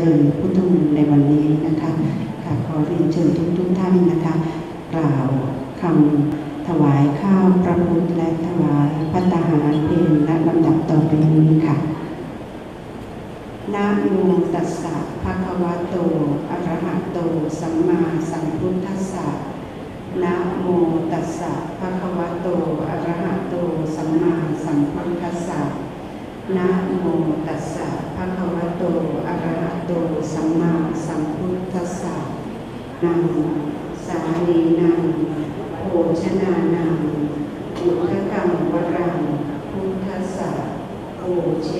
เชิญพุทธมนต์ในวันนี้นะคะค่ะขอเรียนเชิญทุกทุกท่านนะคะกล่าวคำถวายข้าวพระพุทธและถวายพัตตาหารเพลและลำดับต่อไปนี้ค่ะนะโมตัสสะภะคะวะโตอะระหะโตสัมมาสัมพุทธัสสะนะโมตัสสะภะคะวะโตอะระหะโตสัมมาสัมพุทธัสสะ นะโมตัสสะภะคะวะโตอะระหะโตสัมมาสัมพุทธัสสะนังสาลีนังโภชนานังอุทกรรมวรังพุทธัสสะโอเช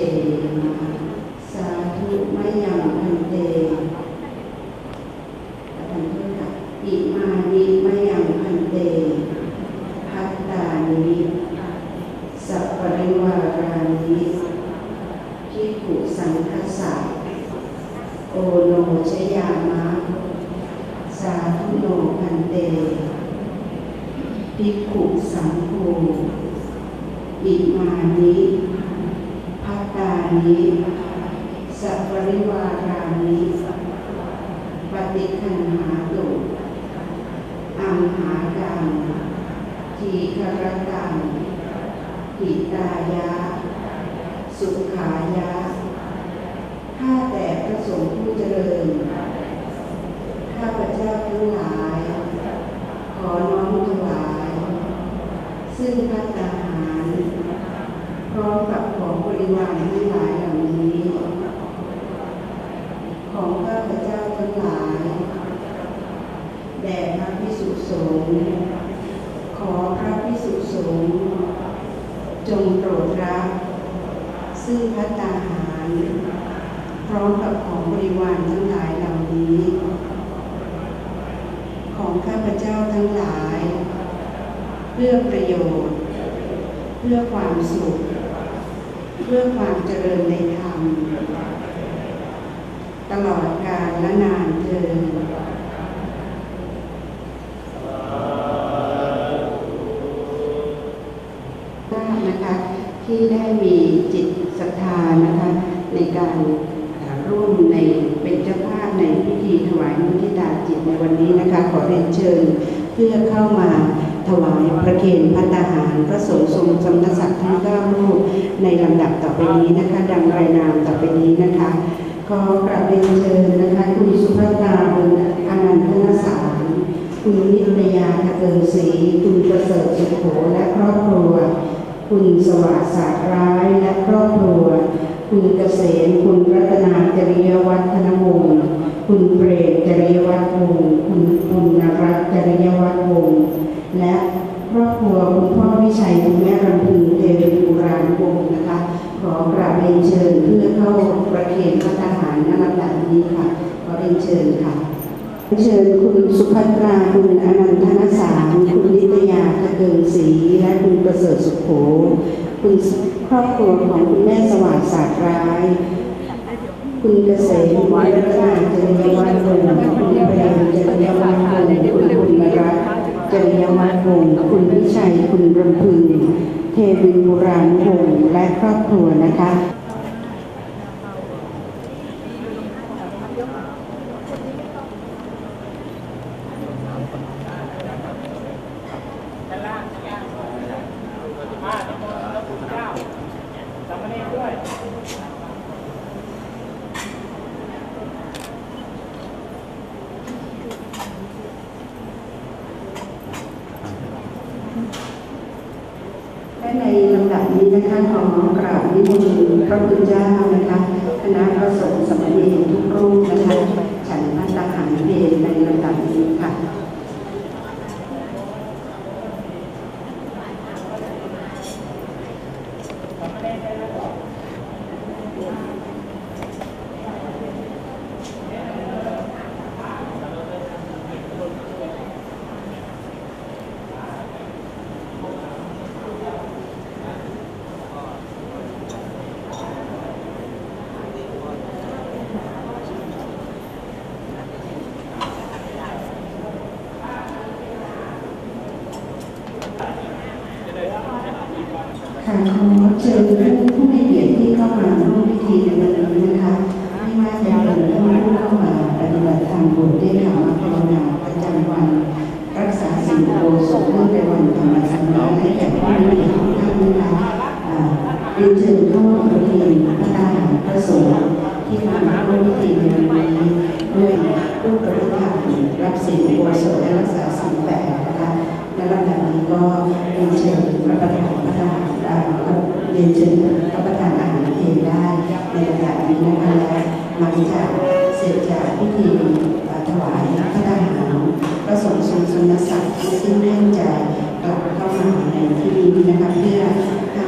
มาสาธุมยังพันเตอโทษค่ะอิมานิมยังพันเตพัตตานิสัพปริวารานิพิ กุสังคสะโอโนชยามะ สาธุโนพันเตพิกขุสังโฆอิมานิพัตตานิสัพปริวารานิปฏิคันหาตุอัมหากังทีครกังหิตายะ สุขายะ ข้าแต่พระสงฆ์ผู้เจริญ ข้าพเจ้าทั้งหลาย ขอน้อมถวาย ซึ่งพัตตาหาร พร้อมกับของบริวารทั้งหลายเหล่านี้ ของข้าพเจ้าทั้งหลาย แด่พระพิสุสงฆ์ขอพระพิสุสงฆ์จงโปรดรับ ซึ่งพัตตาหาร พร้อมกับของบริวารทั้งหลายเหล่านี้ ของข้าพเจ้าทั้งหลาย เพื่อประโยชน์ เพื่อความสุข เพื่อความเจริญในธรรม ตลอดกาลและนานเทินทราบนะคะที่ได้มีจิตศรัทธานะคะในการอ่าร่วมในเป็นเจ้าภาพในพิธีถวาย มุทิตาจิตในวันนี้นะคะ ขอเรียนเชิญเพื่อเข้ามาถวายประเคนพัตตาหารพระสงฆ์ทรงสมณศักดิ์ทั้งเก้ารูปในลำดับต่อไปนี้นะคะ ดังรายนามต่อไปนี้นะคะขอกราบเรียนเชิญนะคะคุณสุภาตาบุญอนันทนสารคุณนิตยาเกิงศรีคุณประเสริฐสุโขและครอบครัว คุณสวัสดิ์สาร้ายและครอบครัว คุณเกษมคุณรัตนาจริยวัฒนวงศ์ คุณเปรตจริยวัฒนวงศ์คุณปุณณรัตน์จริยวัฒนวงศ์และครอบครัวคุณพ่อวิชัยคุณแม่รำพึงเทวินบุราณวงศ์นะคะขอกราบเรียนเชิญเพื่อเข้าประเคนพระทหารณลำดับนี้ค่ะขอเรียนเชิญค่ะเชิญคุณสุภัตราคุณอนันทนสารคุณนิตยาทะเกิงศรีและคุณประเสริฐสุขโขคุณครอบครัวของคุณแม่สวัสดิ์ศาสตร์ร้าย คุณเกษมวัฒนาจริยวัฒน์วงคุณเปรมจริยวัฒน์วงคุณบุญมรัตน์จริยวัฒน์วงคุณวิชัยคุณรำพึงเทวินบุราณวงศ์และครอบครัวนะคะในลำ ดับนี้นะคะขอกราบนิมนต์พระคุณเจ้านะคะคณะพระสงฆ์สมเณรทุกรูปนะคะ ฉันพัตตาหารเพลในระดับนี้ค่ะ ข ร่วมพิธีในวันนี้ด้วยรูปปฏิธรรมรับศีลอุโบสถและรักษาศีลแปดนะคะและลำดับนี้ก็เรับประทานพระทหารได้เรียนเชิญรับประทานอาหารเองได้ในลำดับนี้นะคะและหลังจากเสร็จจากพิธีถวายพระทหารพระสงฆ์ทรงสุนศักดิ์ซึ่งท่านจะกลับเข้ามาในที่นี้นะคะเพื่อให้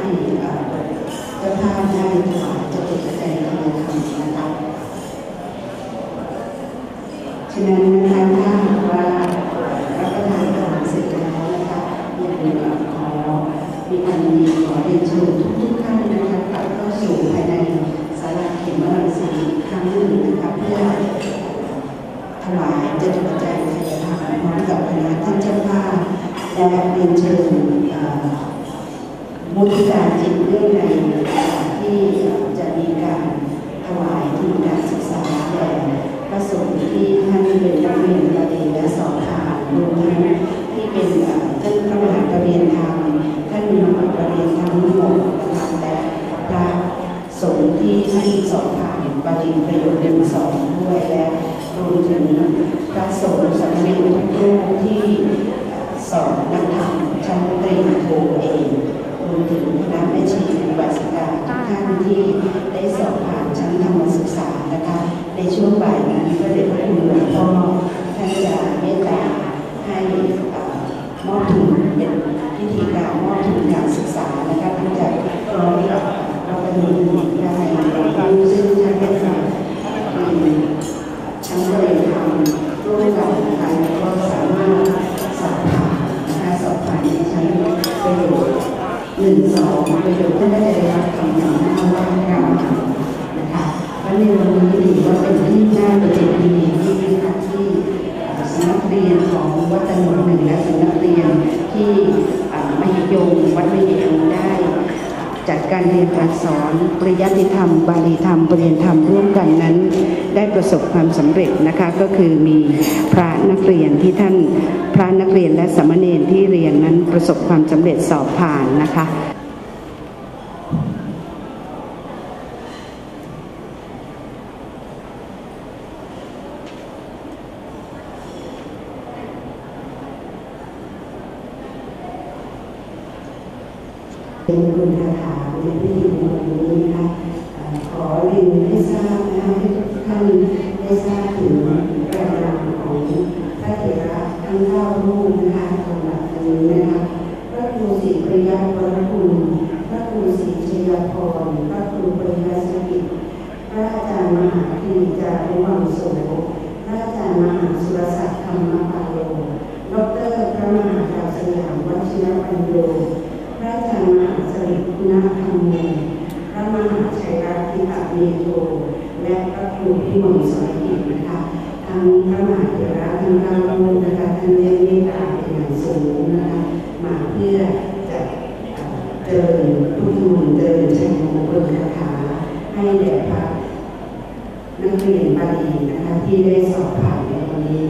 เจ้าภาพได้ถวายจะเป็นใจธรรมธรรมนะคะฉะนั้นนะคะถ้าหากว่ารับประทานอาหารเสร็จแล้วนะคะยังขอมีการมีขอเรียนเชิญทุกๆท่านนะคะกลับเข้าสู่ภายในศาลาเข็มรังสีครั้งหนึ่งนะคะเพื่อถวายจตุปัจจัยทายทานพร้อมกับคณะท่านเจ้าภาพและเรียนเชิญเอ่อ มุทิตาจิตเรื่องในที่จะมีการถวายทุนการศึกษาแด่พระสงฆ์ที่ท่าน เป็นนักเรียนประเรียนและสอบผ่านรวมทั้งที่เป็นท่านพระมหากระเรียนธรรมท่านมีมหากระเรียนธรรมทั้งหมดนะคะและพระสงฆ์ที่ท่านสอบผ่านปฏิประโยชน์หนึ่งสองด้วยและรวมถึงพระสงฆ์สามเณรทุกรูปที่สอนนักธรรมชั้นตรีโทเองรวมถึงคณะแม่ชีอุบาสิกาทุกท่านที่ได้สอบผ่านชั้น บารรมปริยนธรรมร่วมกันนั้น ได้ประสบความสำเร็จนะคะก็คือมีพระนักเรียนที่ท่านพระนักเรียนและสมเณรที่เรียนนั้นประสบความสำเร็จสอบผ่านนะคะ ทั้งเก้ารูปนะคะสำหรับวันนี้นะคะพระครูศรีปริยัติวรคุณพระครูศิรีชยพรพระครูปริยัติสกิจพระอาจารย์มหาธีจารุวังโสพระอาจารย์มหาสุรศักดิ์ธรรมปาโลดรพระมหาดาวสยามวชิรปัญโยพระอาจารย์มหาสริคุณธรรมโมพระมหาชัยรัตติตาเมโทและพระครูพิมลสอนกิจนะคะทั้งพระมหาเถระทั้งเก้ารูปนะคะท่านได้เมตตาเป็นอย่างสูงนะคะมาเพื่อจะเจริญพุทธมนต์เจริญชัยมงคลคาถาให้แด่พระนักเรียนบาลีนะคะที่ได้สอบผ่านในวันนี้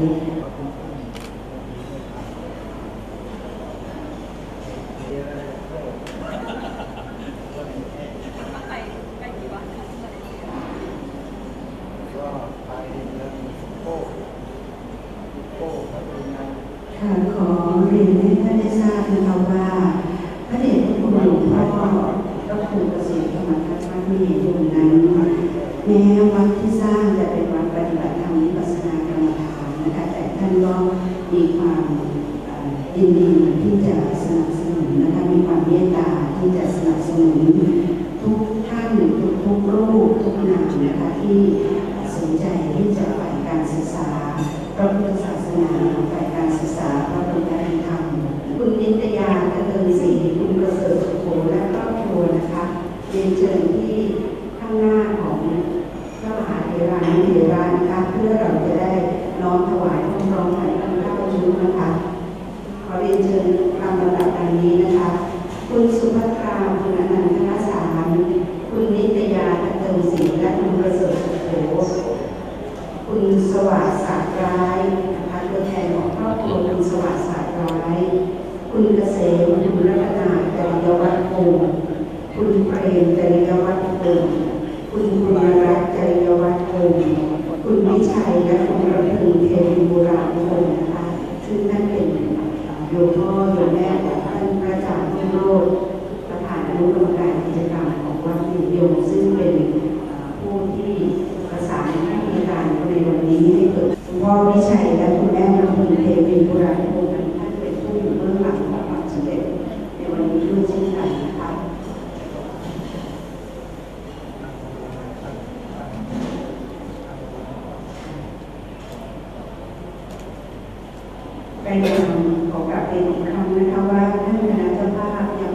ก็ไปเรื่องโก้โก้ก็เป็นงาน ค่ะ ขอเรียนให้ท่านได้ทราบนะคะว่าพระเดชพระคุณหลวงพ่อพระครูเกษมธรรมทัศน์วัดมีบุญนั้นแม้วัดที่สร้างจะเป็นวัดปฏิบัติธรรมวิปัสสนากรรมฐานนะคะแต่ท่านก็มีความยินดีที่จะสนับสนุนนะคะมีความเมตตาที่จะสนับสนุนทุกท่านทุกทุกรูปทุกนามนะคะที่สนใจที่จะฝ่ายการศึกษา พระพุทธศาสนาฝ่ายการศึกษาพระพุทธธรรม คุณนิตยา ซึ่งท่านเป็นโยมพ่อโยมแม่ของท่านพระอาจารย์ที่โลดประธานอนุกรรมการกิจกรรมของวัดนิยมซึ่งเป็นผู้ที่ประสานให้มีการในวันนี้ให้เกิดคุณพ่อวิชัยและ รายงานขอกลับเรียนอีกครั้งนะคะว่าท่านคณะเจ้าภาพยัง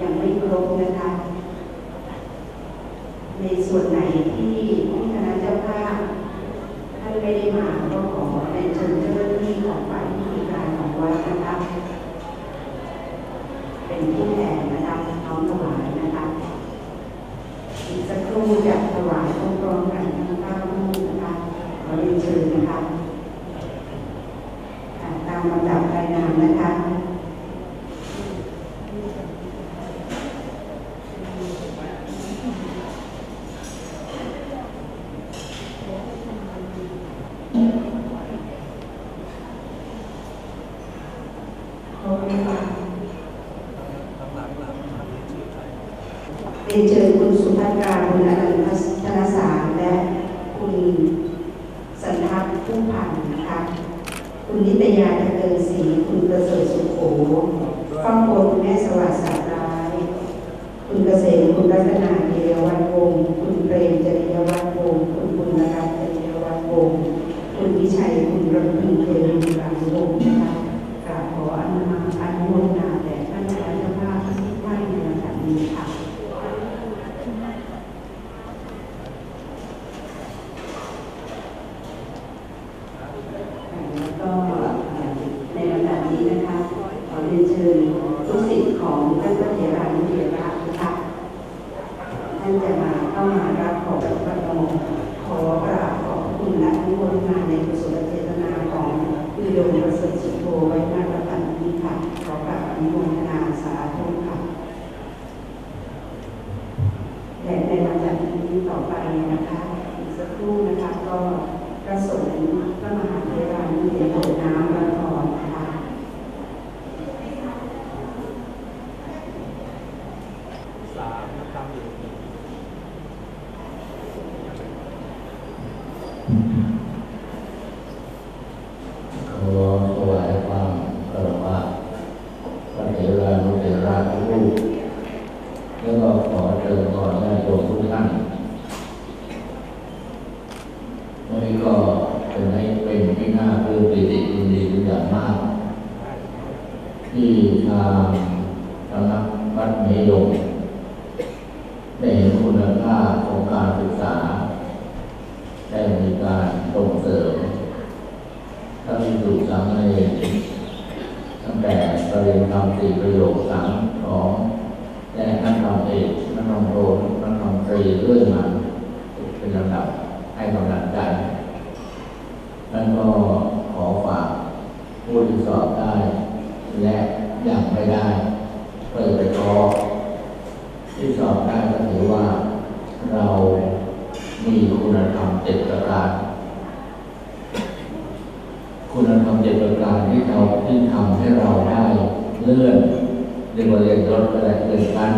ยังไม่ครบนะคะ ในส่วนไหนที่ที่คณะเจ้าภาพท่านไม่ได้มาก็ขอในเชิญเจ้าหน้าที่ของฝ่ายพิธีการของวัดนะคะเป็นผู้แทนนะคะน้อมถวายนะคะอีกสักครู่จะถวายพร้อมๆกันทั้งเก้ารูปนะคะขอเรียนเชิญนะคะ ลำดับรายนามนะคะเรียนเชิญคุณสุภัตราคุณอนันทธนสารและคุณสันทัศน์ผู้พันธ์นะคะ คุณนิตยาเจริญศรีคุณประเสริฐสุขโขฟ้องโคนคุณแม่สวัสดิ์สาร้าย คุณเกษมคุณรัตนาเดียวัฒน์วงศ์คุณเปรมจริยวัฒน์วงศ์คุณบุญรัตน์จริยวัฒน์วงศ์คุณวิชัยคุณรำพึงเทวินรังวงศ์นะคะกราบขออนุโมทนาอนุโมทนาแด่ท่านคณะเจ้าภาพที่ท่านในวันนี้ค่ะ แล้วก็ในลำดับนี้นะคะ ขอเรียนเชิญลูกศิษย์ของท่านพระเถรานุเถระนะคะท่านจะมาเข้ามารับของพระองค์ขอกราบขอบพระคุณและอนุโมทนาในกุศลเจตนาของ วิโยมประเสริฐสุโธไว้ณรัตนนี้ค่ะ ขอกราบอนุโมทนาสาธุค่ะ และในลำดับนี้ต่อไปนะคะอีกสักครู่นะคะก็พระสงฆ์พระมหาเถรานุเถระน้ำละครนะคะสามนะครับอยู่อถวายความกราบไหว้พระเถรานุเถระทุกรูปแล้วก็ขอเชิญก่อนญาติโยมทุกท่านวันนี้ก็เป็นให้เป็นที่น่าปลื้มปิติยินดีเป็นอย่างมาก ที่ทางสำนักวัดเมยงได้เห็นคุณค่าของการศึกษา ได้มีการส่งเสริม ถ้ามีสุสามเณรตั้งแต่ประเรียนธรรมสี่ประโยคสามสองและนักธรรมเอกนักธรรมโทนักธรรมตรีเรื่อยมาเป็นลำดับให้กำลังใจนั่นก็ขอฝากผู้ที่สอบได้ และยังไม่ได้เพื่อไปขอที่สอบได้ก็ถือว่าเรามีคุณธรรมเจ็ดประการ คุณธรรมเจ็ดประการที่เราที่ทำให้เราได้เลื่อนเรียกว่าเรียนรถก็ได้เลื่อนชั้น